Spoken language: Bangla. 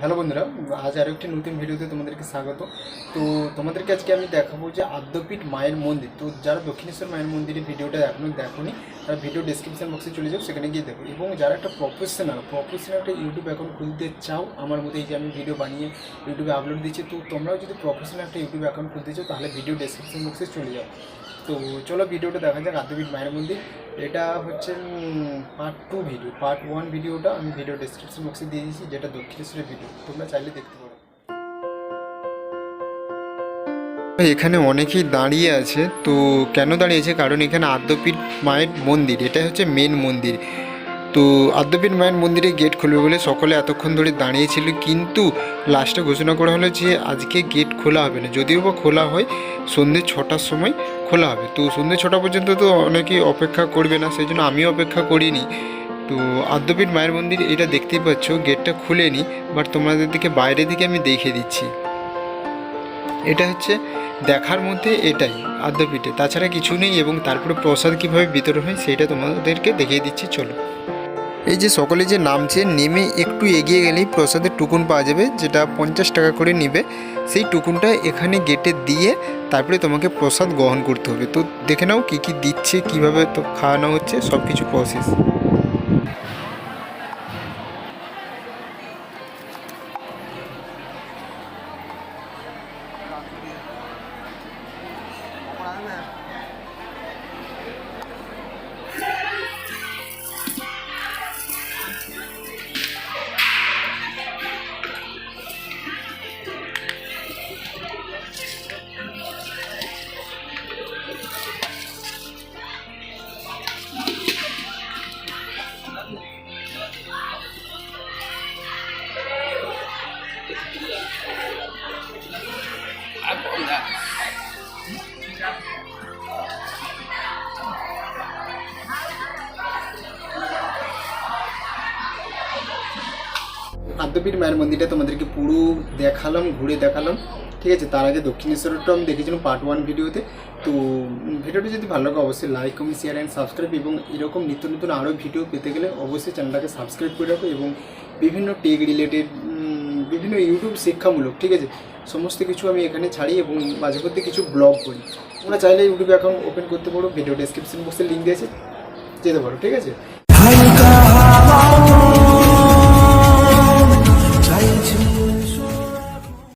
হ্যালো বন্ধুরা, আজ আরও একটি নতুন ভিডিওতে তোমাদেরকে স্বাগত। তো তোমাদেরকে আজকে আমি দেখাবো যে আদ্যপীঠ মায়ের মন্দির। তো যারা দক্ষিণেশ্বর মায়ের মন্দিরের ভিডিওটা এখনও দেখোনি, তারা ভিডিও ডিসক্রিপশন বক্সে চলে যাও, সেখানে গিয়ে দেখো। এবং যারা একটা প্রফেশনাল প্রফেশনাল একটা ইউটিউব অ্যাকাউন্ট খুলতে চাও, আমার মতো এই যে আমি ভিডিও বানিয়ে ইউটিউবে আপলোড দিচ্ছি, তো তোমরাও যদি প্রফেশনাল একটা ইউটিউব অ্যাকাউন্ট খুলতে চাও, তাহলে ভিডিও ডিসক্রিপশন বক্সে চলে যাও। তো চলো ভিডিওটা দেখা যাক আদ্যপীঠ মায়ের মন্দির। এটা হচ্ছে part two video part one ভিডিওটা আমি ভিডিও ডিসক্রিপশন বক্সে দিয়ে দিয়েছি, যেটা দক্ষিণেশ্বরের ভিডিও তোমরা চাইলে দেখতে পারো। এখানে অনেকেই দাঁড়িয়ে আছে, তো কেন দাঁড়িয়েছে কারণ এখানে আদ্যপীঠ মায়ের মন্দির এটা হচ্ছে মেন মন্দির। তো আদ্যপীঠ মায়ের মন্দিরে গেট খুলবে বলে সকলে এতক্ষণ ধরে দাঁড়িয়েছিল, কিন্তু লাস্টে ঘোষণা করা হলো যে আজকে গেট খোলা হবে না। যদিও বা খোলা হয় সন্ধ্যে ছটার সময় খোলা হবে। তো সন্ধ্যে ছটা পর্যন্ত তো অনেকেই অপেক্ষা করবে না, সেই জন্য আমিও অপেক্ষা করিনি। তো আদ্যপীঠ মায়ের মন্দির এটা দেখতেই পাচ্ছ, গেটটা খুলেনি বাট তোমাদের দিকে বাইরে দিকে আমি দেখিয়ে দিচ্ছি। এটা হচ্ছে দেখার মধ্যে এটাই আদ্যপীঠে। তাছাড়া কিছু নেই এবং তারপরে প্রসাদ কীভাবে বিতরণ হয় সেটা তোমাদেরকে দেখিয়ে দিচ্ছি, চলো। এই যে সকলে যে নামছে, নেমে একটু এগিয়ে গেলেই প্রসাদের টুকুন পাওয়া যাবে, যেটা পঞ্চাশ টাকা করে নেবে। সেই টুকুনটা এখানে গেটে দিয়ে তারপরে তোমাকে প্রসাদ গ্রহণ করতে হবে। তো দেখে নাও কী কী দিচ্ছে, কীভাবে তো খাওয়ানো হচ্ছে সব কিছু প্রসেস আদ্যপীঠ মায়ের মন্দিরটা তোমাদেরকে পুরো দেখালাম, ঘুরে দেখালাম। ঠিক আছে, তার আগে দক্ষিণেশ্বরটা আমি দেখেছিলাম পার্ট ওয়ান ভিডিওতে। তো ভিডিওটি যদি ভালো লাগে অবশ্যই like comment share and subscribe এবং এরকম নিত্য নতুন আরও ভিডিও পেতে গেলে অবশ্যই চ্যানেলটাকে সাবস্ক্রাইব করে রাখো এবং বিভিন্ন টেক রিলেটেড বিভিন্ন ইউটিউব শিক্ষামূলক, ঠিক আছে? সমস্ত কিছু আমি এখানে ছাড়ি এবং মাঝে মধ্যে কিছু ব্লগ করি। তোমরা চাইলে ইউটিউবে অ্যাকাউন্ট ওপেন করতে পারো ভিডিও ডেসক্রিপশন বক্সে লিঙ্ক দিয়েছে, যেতে পারো, ঠিক আছে?